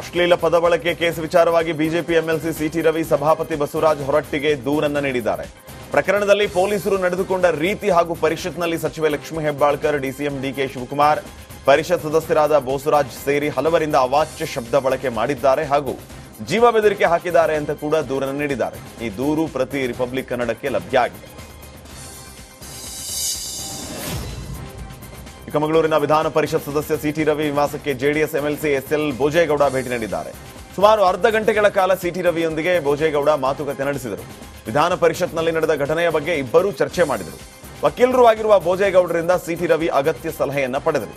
ಅಶ್ಲೀಲ ಪದ ಬಳಕೆ ಕೇಸ್ ವಿಚಾರವಾಗಿ ಬಿಜೆಪಿ ಎಂಎಲ್ಸಿ ಸಿಟಿ ರವಿ ಸಭಾಪತಿ ಬಸವರಾಜ್ ಹೊರಟ್ಟಿಗೆ ದೂರನ್ನ ನೀಡಿದ್ದಾರೆ. ಪ್ರಕರಣದಲ್ಲಿ ಪೊಲೀಸರು ನಡೆದುಕೊಂಡ ರೀತಿ ಹಾಗೂ ಪರಿಷತ್ನಲ್ಲಿ ಸಚಿವೆ ಲಕ್ಷ್ಮೀ ಹೆಬ್ಬಾಳ್ಕರ್, ಡಿಸಿಎಂ ಡಿಕೆ ಶಿವಕುಮಾರ್, ಪರಿಷತ್ ಸದಸ್ಯರಾದ ಬೋಸುರಾಜ್ ಸೇರಿ ಹಲವರಿಂದ ಅವಾಚ್ಯ ಶಬ್ದ ಬಳಕೆ ಮಾಡಿದ್ದಾರೆ ಹಾಗೂ ಜೀವ ಬೆದರಿಕೆ ಹಾಕಿದ್ದಾರೆ ಅಂತ ಕೂಡ ದೂರನ್ನು ನೀಡಿದ್ದಾರೆ. ಈ ದೂರು ಪ್ರತಿ ರಿಪಬ್ಲಿಕ್ ಕನ್ನಡಕ್ಕೆ ಲಭ್ಯ ಆಗಿದೆ. ಚಿಕ್ಕಮಗಳೂರಿನ ವಿಧಾನ ಪರಿಷತ್ ಸದಸ್ಯ ಸಿಟಿ ರವಿ ನಿವಾಸಕ್ಕೆ ಜೆಡಿಎಸ್ ಎಂಎಲ್ಸಿ ಎಸ್ಎಲ್ ಭೋಜೇಗೌಡ ಭೇಟಿ ನೀಡಿದ್ದಾರೆ. ಸುಮಾರು ಅರ್ಧ ಗಂಟೆಗಳ ಕಾಲ ಸಿಟಿ ರವಿಯೊಂದಿಗೆ ಭೋಜೇಗೌಡ ಮಾತುಕತೆ ನಡೆಸಿದರು. ವಿಧಾನ ಪರಿಷತ್ನಲ್ಲಿ ನಡೆದ ಘಟನೆಯ ಬಗ್ಗೆ ಇಬ್ಬರೂ ಚರ್ಚೆ ಮಾಡಿದರು. ವಕೀಲರು ಆಗಿರುವ ಭೋಜೇಗೌಡರಿಂದ ಸಿಟಿ ರವಿ ಅಗತ್ಯ ಸಲಹೆಯನ್ನ ಪಡೆದರು.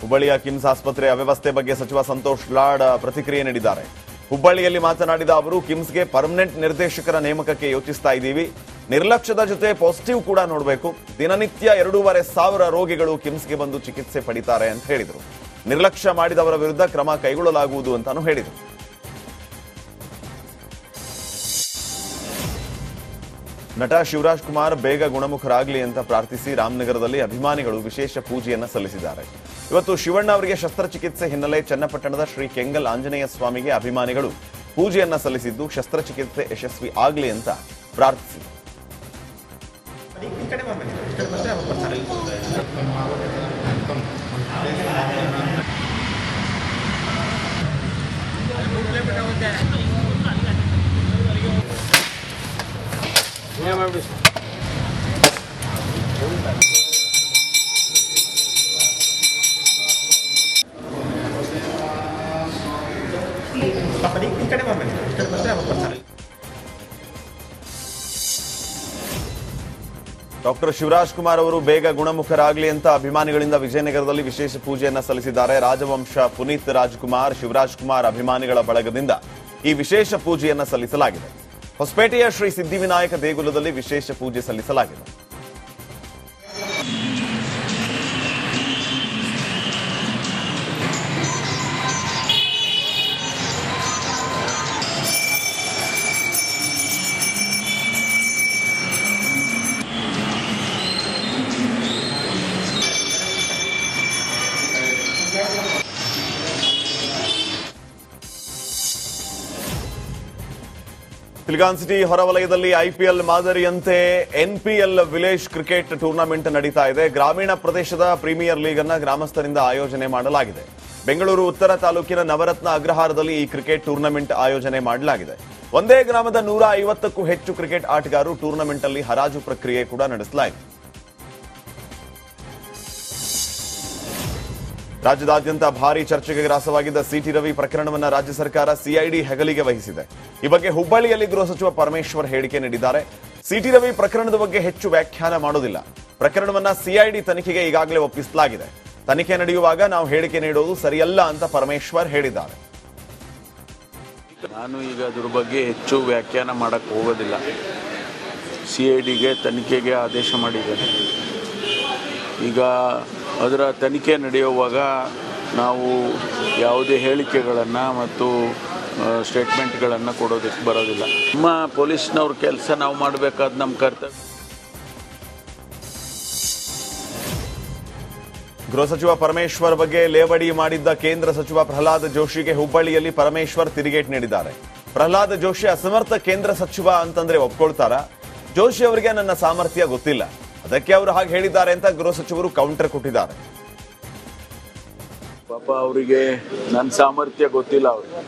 ಹುಬ್ಬಳ್ಳಿಯ ಕಿಮ್ಸ್ ಆಸ್ಪತ್ರೆ ಅವ್ಯವಸ್ಥೆ ಬಗ್ಗೆ ಸಚಿವ ಸಂತೋಷ್ ಲಾಡ್ ಪ್ರತಿಕ್ರಿಯೆ ನೀಡಿದ್ದಾರೆ. ಹುಬ್ಬಳ್ಳಿಯಲ್ಲಿ ಮಾತನಾಡಿದ ಅವರು, ಕಿಮ್ಸ್ಗೆ ಪರ್ಮನೆಂಟ್ ನಿರ್ದೇಶಕರ ನೇಮಕಕ್ಕೆ ಯೋಚಿಸ್ತಾ ಇದ್ದೀವಿ. ನಿರ್ಲಕ್ಷ್ಯದ ಜೊತೆ ಪಾಸಿಟಿವ್ ಕೂಡ ನೋಡಬೇಕು. ದಿನನಿತ್ಯ ಎರಡೂವರೆ ಸಾವಿರ ರೋಗಿಗಳು ಕಿಮ್ಸ್ಗೆ ಬಂದು ಚಿಕಿತ್ಸೆ ಪಡಿತಾರೆ ಅಂತ ಹೇಳಿದರು. ನಿರ್ಲಕ್ಷ್ಯ ಮಾಡಿದವರ ವಿರುದ್ಧ ಕ್ರಮ ಕೈಗೊಳ್ಳಲಾಗುವುದು ಅಂತಾನು ಹೇಳಿದರು. ನಟ ಶಿವರಾಜ್ ಕುಮಾರ್ ಬೇಗ ಗುಣಮುಖರಾಗಲಿ ಅಂತ ಪ್ರಾರ್ಥಿಸಿ ರಾಮನಗರದಲ್ಲಿ ಅಭಿಮಾನಿಗಳು ವಿಶೇಷ ಪೂಜೆಯನ್ನು ಸಲ್ಲಿಸಿದ್ದಾರೆ. ಇವತ್ತು ಶಿವಣ್ಣ ಅವರಿಗೆ ಶಸ್ತ್ರಚಿಕಿತ್ಸೆ ಹಿನ್ನೆಲೆ ಚನ್ನಪಟ್ಟಣದ ಶ್ರೀ ಕೆಂಗಲ್ ಆಂಜನೇಯ ಸ್ವಾಮಿಗೆ ಅಭಿಮಾನಿಗಳು ಪೂಜೆಯನ್ನ ಸಲ್ಲಿಸಿದ್ದು ಶಸ್ತ್ರಚಿಕಿತ್ಸೆ ಯಶಸ್ವಿ ಆಗಲಿ ಅಂತ ಪ್ರಾರ್ಥಿಸಿದರು. ಈ ಕಡೆ ಬಾ ಬನ್ನಿ. ಈ ಕಡೆ ಬಂದ್ರೆ ಅವಾಗ ಬರ್ತಾರೆ ಪಾಪ ಡಾಕ್ಟರ್ ಶಿವರಾಜ್ ಕುಮಾರ್ ಅವರು ಬೇಗ ಗುಣಮುಖರಾಗಲಿ ಅಂತ ಅಭಿಮಾನಿಗಳಿಂದ ವಿಜಯನಗರದಲ್ಲಿ ವಿಶೇಷ ಪೂಜೆಯನ್ನ ಸಲ್ಲಿಸಿದ್ದಾರೆ. ರಾಜವಂಶ ಪುನೀತ್ ರಾಜ್ಕುಮಾರ್, ಶಿವರಾಜ್ ಕುಮಾರ್ ಅಭಿಮಾನಿಗಳ ಬಳಗದಿಂದ ಈ ವಿಶೇಷ ಪೂಜೆಯನ್ನ ಸಲ್ಲಿಸಲಾಗಿದೆ. ಹೊಸಪೇಟೆಯ ಶ್ರೀ ಸಿದ್ಧಿವಿನಾಯಕ ದೇಗುಲದಲ್ಲಿ ವಿಶೇಷ ಪೂಜೆ ಸಲ್ಲಿಸಲಾಗಿದೆ. ಸಿಲಿಕಾನ್ ಸಿಟಿ ಹೊರವಲಯದಲ್ಲಿ ಐಪಿಎಲ್ ಮಾದರಿಯಂತೆ ಎನ್ಪಿಎಲ್ ವಿಲೇಜ್ ಕ್ರಿಕೆಟ್ ಟೂರ್ನಮೆಂಟ್ ನಡೀತಾ ಇದೆ. ಗ್ರಾಮೀಣ ಪ್ರದೇಶದ ಪ್ರೀಮಿಯರ್ ಲೀಗ್ ಅನ್ನ ಗ್ರಾಮಸ್ಥರಿಂದ ಆಯೋಜನೆ ಮಾಡಲಾಗಿದೆ. ಬೆಂಗಳೂರು ಉತ್ತರ ತಾಲೂಕಿನ ನವರತ್ನ ಅಗ್ರಹಾರದಲ್ಲಿ ಈ ಕ್ರಿಕೆಟ್ ಟೂರ್ನಮೆಂಟ್ ಆಯೋಜನೆ ಮಾಡಲಾಗಿದೆ. ಒಂದೇ ಗ್ರಾಮದ ನೂರ ಐವತ್ತಕ್ಕೂ ಹೆಚ್ಚು ಕ್ರಿಕೆಟ್ ಆಟಗಾರರು ಟೂರ್ನಮೆಂಟ್ ಅಲ್ಲಿ ಹರಾಜು ಪ್ರಕ್ರಿಯೆ ಕೂಡ ನಡೆಸಲಾಯಿತು ರಾಜ್ಯದಾದ್ಯಂತ ಭಾರಿ ಚರ್ಚೆಗೆ ಗ್ರಾಸವಾಗಿದ್ದ ಸಿಟಿ ರವಿ ಪ್ರಕರಣವನ್ನು ರಾಜ್ಯ ಸರ್ಕಾರ ಸಿಐಡಿ ಹೆಗಲಿಗೆ ವಹಿಸಿದೆ. ಈ ಬಗ್ಗೆ ಹುಬ್ಬಳ್ಳಿಯಲ್ಲಿ ಗೃಹ ಸಚಿವ ಪರಮೇಶ್ವರ್ ಹೇಳಿಕೆ ನೀಡಿದ್ದಾರೆ. ಸಿಟಿ ರವಿ ಪ್ರಕರಣದ ಬಗ್ಗೆ ಹೆಚ್ಚು ವ್ಯಾಖ್ಯಾನ ಮಾಡೋದಿಲ್ಲ. ಪ್ರಕರಣವನ್ನ ಸಿಐಡಿ ತನಿಖೆಗೆ ಈಗಾಗಲೇ ಒಪ್ಪಿಸಲಾಗಿದೆ. ತನಿಖೆ ನಡೆಯುವಾಗ ನಾವು ಹೇಳಿಕೆ ನೀಡುವುದು ಸರಿಯಲ್ಲ ಅಂತ ಪರಮೇಶ್ವರ್ ಹೇಳಿದ್ದಾರೆ. ನಾನು ಈಗ ಅದ್ರ ಬಗ್ಗೆ ಹೆಚ್ಚು ವ್ಯಾಖ್ಯಾನ ಮಾಡಕ್ಕೆ ಹೋಗೋದಿಲ್ಲ. ಸಿಐಡಿಗೆ ತನಿಖೆಗೆ ಆದೇಶ ಮಾಡಿದ್ದೇನೆ ಈಗ ಅದರ ತನಿಖೆ ನಡೆಯುವಾಗ ನಾವು ಯಾವುದೇ ಹೇಳಿಕೆಗಳನ್ನು ಮತ್ತು ಸ್ಟೇಟ್ಮೆಂಟ್ಗಳನ್ನು ಕೊಡೋದಕ್ಕೆ ಬರೋದಿಲ್ಲ. ನಮ್ಮ ಪೊಲೀಸ್ನವ್ರ ಕೆಲಸ ನಾವು ಮಾಡಬೇಕಾದ ನಮ್ಮ ಕರ್ತವ್ಯ. ಗೃಹ ಸಚಿವ ಪರಮೇಶ್ವರ್ ಬಗ್ಗೆ ಲೇವಡಿ ಮಾಡಿದ್ದ ಕೇಂದ್ರ ಸಚಿವ ಪ್ರಹ್ಲಾದ್ ಜೋಶಿಗೆ ಹುಬ್ಬಳ್ಳಿಯಲ್ಲಿ ಪರಮೇಶ್ವರ್ ತಿರುಗೇಟ್ ನೀಡಿದ್ದಾರೆ. ಪ್ರಹ್ಲಾದ್ ಜೋಶಿ ಅಸಮರ್ಥ ಕೇಂದ್ರ ಸಚಿವ ಅಂತಂದ್ರೆ ಒಪ್ಕೊಳ್ತಾರ? ಜೋಶಿ ಅವರಿಗೆ ನನ್ನ ಸಾಮರ್ಥ್ಯ ಗೊತ್ತಿಲ್ಲ. ಅದಕ್ಕೆ ಅವರು ಹಾಗೆ ಹೇಳಿದ್ದಾರೆ ಅಂತ ಗೃಹ ಸಚಿವರು ಕೌಂಟರ್ ಕೊಟ್ಟಿದ್ದಾರೆ. ಪಾಪ ಅವರಿಗೆ ನನ್ನ ಸಾಮರ್ಥ್ಯ ಗೊತ್ತಿಲ್ಲ ಅವ್ರಿಗೆ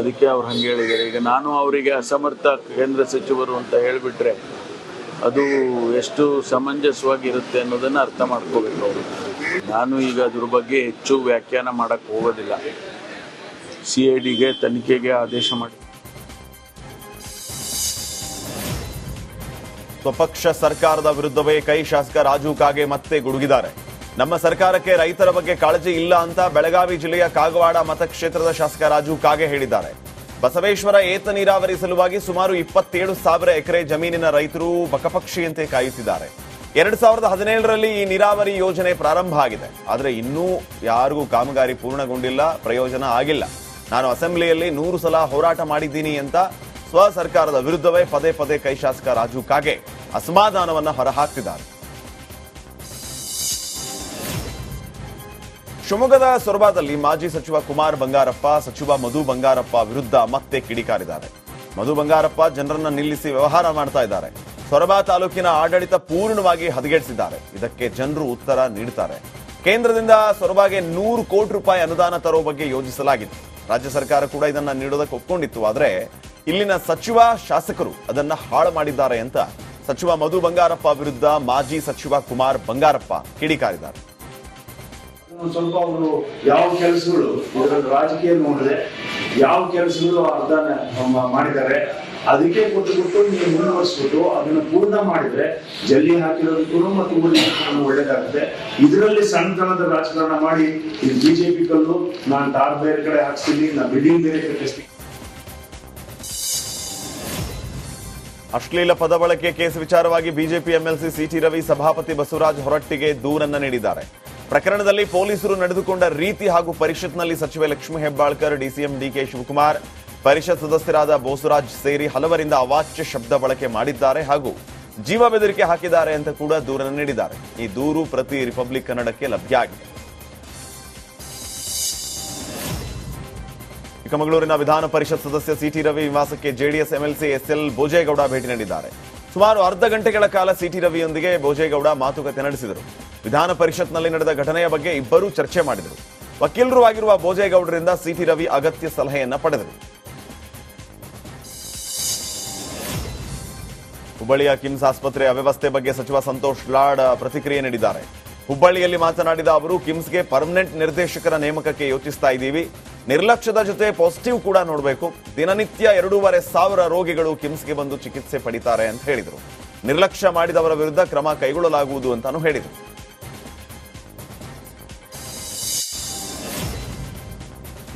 ಅದಕ್ಕೆ ಅವ್ರು ಹಂಗೆ ಹೇಳಿದ್ದಾರೆ. ಈಗ ನಾನು ಅವರಿಗೆ ಅಸಮರ್ಥ ಕೇಂದ್ರ ಸಚಿವರು ಅಂತ ಹೇಳಿಬಿಟ್ರೆ ಅದು ಎಷ್ಟು ಸಮಂಜಸವಾಗಿರುತ್ತೆ ಅನ್ನೋದನ್ನು ಅರ್ಥ ಮಾಡ್ಕೋಬೇಕು ಅವರು. ನಾನು ಈಗ ಅದ್ರ ಬಗ್ಗೆ ಹೆಚ್ಚು ವ್ಯಾಖ್ಯಾನ ಮಾಡೋಕ್ಕೆ ಹೋಗೋದಿಲ್ಲ. ಸಿ ಐ ಡಿಗೆ ತನಿಖೆಗೆ ಆದೇಶ ಮಾಡಿ. ಸ್ವಪಕ್ಷ ಸರ್ಕಾರದ ವಿರುದ್ಧವೇ ಕೈ ಶಾಸಕ ರಾಜು ಕಾಗೆ ಮತ್ತೆ ಗುಡುಗಿದ್ದಾರೆ. ನಮ್ಮ ಸರ್ಕಾರಕ್ಕೆ ರೈತರ ಬಗ್ಗೆ ಕಾಳಜಿ ಇಲ್ಲ ಅಂತ ಬೆಳಗಾವಿ ಜಿಲ್ಲೆಯ ಕಾಗವಾಡ ಮತಕ್ಷೇತ್ರದ ಶಾಸಕ ರಾಜು ಕಾಗೆ ಹೇಳಿದ್ದಾರೆ. ಬಸವೇಶ್ವರ ಏತ ನೀರಾವರಿ ಸಲುವಾಗಿ ಸುಮಾರು ಇಪ್ಪತ್ತೇಳು ಸಾವಿರ ಎಕರೆ ಜಮೀನಿನ ರೈತರು ಬಕಪಕ್ಷಿಯಂತೆ ಕಾಯುತ್ತಿದ್ದಾರೆ. ಎರಡ್ ಸಾವಿರದ ಹದಿನೇಳರಲ್ಲಿ ಈ ನೀರಾವರಿ ಯೋಜನೆ ಪ್ರಾರಂಭ ಆಗಿದೆ. ಆದರೆ ಇನ್ನೂ ಯಾರಿಗೂ ಕಾಮಗಾರಿ ಪೂರ್ಣಗೊಂಡಿಲ್ಲ, ಪ್ರಯೋಜನ ಆಗಿಲ್ಲ. ನಾನು ಅಸೆಂಬ್ಲಿಯಲ್ಲಿ ನೂರು ಸಲ ಹೋರಾಟ ಮಾಡಿದ್ದೀನಿ ಅಂತ ಸ್ವ ಸರ್ಕಾರದ ವಿರುದ್ಧವೇ ಪದೇ ಪದೇ ಕೈ ಶಾಸಕ ರಾಜು ಕಾಗೆ ಅಸಮಾಧಾನವನ್ನ ಹೊರಹಾಕ್ತಿದ್ದಾರೆ ಶಿವಮೊಗ್ಗದ ಸೊರಬಾದಲ್ಲಿ ಮಾಜಿ ಸಚಿವ ಕುಮಾರ್ ಬಂಗಾರಪ್ಪ, ಸಚಿವ ಮಧು ಬಂಗಾರಪ್ಪ ವಿರುದ್ಧ ಮತ್ತೆ ಕಿಡಿಕಾರಿದ್ದಾರೆ. ಮಧು ಬಂಗಾರಪ್ಪ ಜನರನ್ನ ನಿಲ್ಲಿಸಿ ವ್ಯವಹಾರ ಮಾಡ್ತಾ ಇದ್ದಾರೆ. ಸೊರಬ ತಾಲೂಕಿನ ಆಡಳಿತ ಪೂರ್ಣವಾಗಿ ಹದಗೆಡಿಸಿದ್ದಾರೆ. ಇದಕ್ಕೆ ಜನರು ಉತ್ತರ ನೀಡುತ್ತಾರೆ. ಕೇಂದ್ರದಿಂದ ಸೊರಬಾಗೆ ನೂರು ಕೋಟಿ ರೂಪಾಯಿ ಅನುದಾನ ತರೋ ಬಗ್ಗೆ ಯೋಜಿಸಲಾಗಿತ್ತು ರಾಜ್ಯ ಸರ್ಕಾರ ಕೂಡ ಇದನ್ನ ನೀಡೋದಕ್ಕೆ ಒಪ್ಕೊಂಡಿತ್ತು. ಆದರೆ ಇಲ್ಲಿನ ಸಚಿವ ಶಾಸಕರು ಅದನ್ನ ಹಾಳು ಮಾಡಿದ್ದಾರೆ ಅಂತ ಸಚಿವ ಮಧು ಬಂಗಾರಪ್ಪ ವಿರುದ್ಧ ಮಾಜಿ ಸಚಿವ ಕುಮಾರ್ ಬಂಗಾರಪ್ಪ ಕಿಡಿಕಾರಿದ್ದಾರೆ. ಸ್ವಲ್ಪ ಅವರು ಯಾವ ಕೆಲಸಗಳು ಇದರಲ್ಲಿ ರಾಜಕೀಯ ನೋಡಿದ್ರೆ ಯಾವ ಕೆಲಸಗಳು ಅರ್ಧನ ಮ- ಮಾಡಿದ್ದಾರೆ, ಅದಕ್ಕೆ ಕೊಟ್ಟು ಕೊಟ್ಟು ನೀವು ಮುಂದುವರಿಸ್ಬಿಟ್ಟು ಅದನ್ನ ಪೂರ್ಣ ಮಾಡಿದ್ರೆ ಜಲ್ಲಿ ಹಾಕಿರೋದಕ್ಕೂ ಮತ್ತು ಊರಿನ ಒಳ್ಳೇದಾಗುತ್ತೆ. ಇದರಲ್ಲಿ ಸಣ್ಣತನದ ರಾಜಕಾರಣ ಮಾಡಿ, ಇದು ಬಿಜೆಪಿ ಕಲ್ಲು, ನಾನು ಟಾರ್ ಬೇರೆ ಕಡೆ ಹಾಕ್ಸ್ತೀನಿ ನಾನು ಬಿಲ್ಡಿಂಗ್ ಬೇರೆ ಕಟ್ಟಿಸ್ತೀನಿ ಅಶ್ಲೀಲ ಪದ ಬಳಕೆ ಕೇಸ್ ವಿಚಾರವಾಗಿ ಬಿಜೆಪಿ ಎಂಎಲ್ಸಿ ಸಿಟಿ ರವಿ ಸಭಾಪತಿ ಬಸವರಾಜ್ ಹೊರಟ್ಟಿಗೆ ದೂರನ್ನ ನೀಡಿದ್ದಾರೆ. ಪ್ರಕರಣದಲ್ಲಿ ಪೊಲೀಸರು ನಡೆದುಕೊಂಡ ರೀತಿ ಹಾಗೂ ಪರಿಷತ್ನಲ್ಲಿ ಸಚಿವೆ ಲಕ್ಷ್ಮೀ ಹೆಬ್ಬಾಳ್ಕರ್, ಡಿಸಿಎಂ ಡಿಕೆ ಶಿವಕುಮಾರ್, ಪರಿಷತ್ ಸದಸ್ಯರಾದ ಬೋಸರಾಜ್ ಸೇರಿ ಹಲವರಿಂದ ಅವಾಚ್ಯ ಶಬ್ದ ಬಳಕೆ ಮಾಡಿದ್ದಾರೆ ಹಾಗೂ ಜೀವ ಬೆದರಿಕೆ ಹಾಕಿದ್ದಾರೆ ಅಂತ ಕೂಡ ದೂರನ್ನು ನೀಡಿದ್ದಾರೆ. ಈ ದೂರು ಪ್ರತಿ ರಿಪಬ್ಲಿಕ್ ಕನ್ನಡಕ್ಕೆ ಲಭ್ಯ ಆಗಿದೆ. ಚಿಕ್ಕಮಗಳೂರಿನ ವಿಧಾನ ಪರಿಷತ್ ಸದಸ್ಯ ಸಿಟಿ ರವಿ ನಿವಾಸಕ್ಕೆ ಜೆಡಿಎಸ್ ಎಂಎಲ್ಸಿ ಎಸ್ಎಲ್ ಭೋಜೇಗೌಡ ಭೇಟಿ ನೀಡಿದ್ದಾರೆ. ಸುಮಾರು ಅರ್ಧ ಗಂಟೆಗಳ ಕಾಲ ಸಿಟಿ ರವಿಯೊಂದಿಗೆ ಭೋಜೇಗೌಡ ಮಾತುಕತೆ ನಡೆಸಿದರು. ವಿಧಾನ ಪರಿಷತ್ನಲ್ಲಿ ನಡೆದ ಘಟನೆಯ ಬಗ್ಗೆ ಇಬ್ಬರೂ ಚರ್ಚೆ ಮಾಡಿದರು. ವಕೀಲರು ಆಗಿರುವ ಭೋಜೇಗೌಡರಿಂದ ಸಿಟಿ ರವಿ ಅಗತ್ಯ ಸಲಹೆಯನ್ನ ಪಡೆದರು. ಹುಬ್ಬಳ್ಳಿಯ ಕಿಮ್ಸ್ ಆಸ್ಪತ್ರೆ ಅವ್ಯವಸ್ಥೆ ಬಗ್ಗೆ ಸಚಿವ ಸಂತೋಷ್ ಲಾಡ್ ಪ್ರತಿಕ್ರಿಯೆ ನೀಡಿದ್ದಾರೆ. ಹುಬ್ಬಳ್ಳಿಯಲ್ಲಿ ಮಾತನಾಡಿದ ಅವರು, ಕಿಮ್ಸ್ಗೆ ಪರ್ಮನೆಂಟ್ ನಿರ್ದೇಶಕರ ನೇಮಕಕ್ಕೆ ಯೋಚಿಸ್ತಾ ಇದ್ದೀವಿ. ನಿರ್ಲಕ್ಷ್ಯದ ಜೊತೆ ಪಾಸಿಟಿವ್ ಕೂಡ ನೋಡಬೇಕು. ದಿನನಿತ್ಯ ಎರಡೂವರೆ ಸಾವಿರ ರೋಗಿಗಳು ಕಿಮ್ಸ್ಗೆ ಬಂದು ಚಿಕಿತ್ಸೆ ಪಡಿತಾರೆ ಅಂತ ಹೇಳಿದರು. ನಿರ್ಲಕ್ಷ್ಯ ಮಾಡಿದವರ ವಿರುದ್ಧ ಕ್ರಮ ಕೈಗೊಳ್ಳಲಾಗುವುದು ಅಂತಾನು ಹೇಳಿದರು.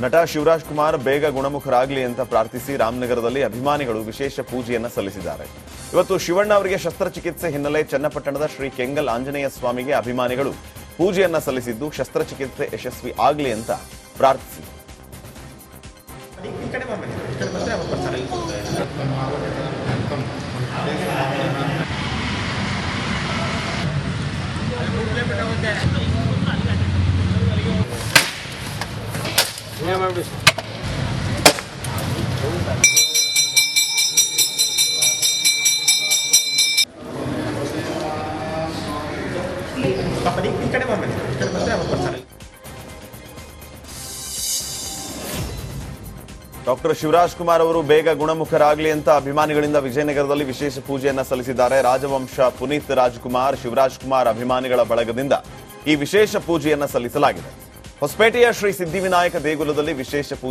ನಟ ಶಿವರಾಜ್ ಕುಮಾರ್ ಬೇಗ ಗುಣಮುಖರಾಗಲಿ ಅಂತ ಪ್ರಾರ್ಥಿಸಿ ರಾಮನಗರದಲ್ಲಿ ಅಭಿಮಾನಿಗಳು ವಿಶೇಷ ಪೂಜೆಯನ್ನು ಸಲ್ಲಿಸಿದ್ದಾರೆ. ಇವತ್ತು ಶಿವಣ್ಣ ಅವರಿಗೆ ಶಸ್ತ್ರಚಿಕಿತ್ಸೆ ಹಿನ್ನೆಲೆ ಚನ್ನಪಟ್ಟಣದ ಶ್ರೀ ಕೆಂಗಲ್ ಆಂಜನೇಯ ಸ್ವಾಮಿಗೆ ಅಭಿಮಾನಿಗಳು ಪೂಜೆಯನ್ನ ಸಲ್ಲಿಸಿದ್ದು ಶಸ್ತ್ರಚಿಕಿತ್ಸೆ ಯಶಸ್ವಿ ಆಗಲಿ ಅಂತ ಪ್ರಾರ್ಥಿಸಿದರು. ಈ ಕಡೆ ಬನ್ನಿ ಈ ಕಡೆ ಬಂದ್ರೆ ಅವ್ರು ಬರ್ತಾರೆ ಪಾಪ ಡಾಕ್ಟರ್ ಶಿವರಾಜ್ ಕುಮಾರ್ ಅವರು ಬೇಗ ಗುಣಮುಖರಾಗಲಿ ಅಂತ ಅಭಿಮಾನಿಗಳಿಂದ ವಿಜಯನಗರದಲ್ಲಿ ವಿಶೇಷ ಪೂಜೆಯನ್ನ ಸಲ್ಲಿಸಿದ್ದಾರೆ. ರಾಜವಂಶ ಪುನೀತ್ ರಾಜ್ಕುಮಾರ್, ಶಿವರಾಜ್ ಕುಮಾರ್ ಅಭಿಮಾನಿಗಳ ಬಳಗದಿಂದ ಈ ವಿಶೇಷ ಪೂಜೆಯನ್ನ ಸಲ್ಲಿಸಲಾಗಿದೆ. ಹೊಸಪೇಟೆಯ ಶ್ರೀ ಸಿದ್ದಿವಿನಾಯಕ ದೇಗುಲದಲ್ಲಿ ವಿಶೇಷ ಪೂಜೆ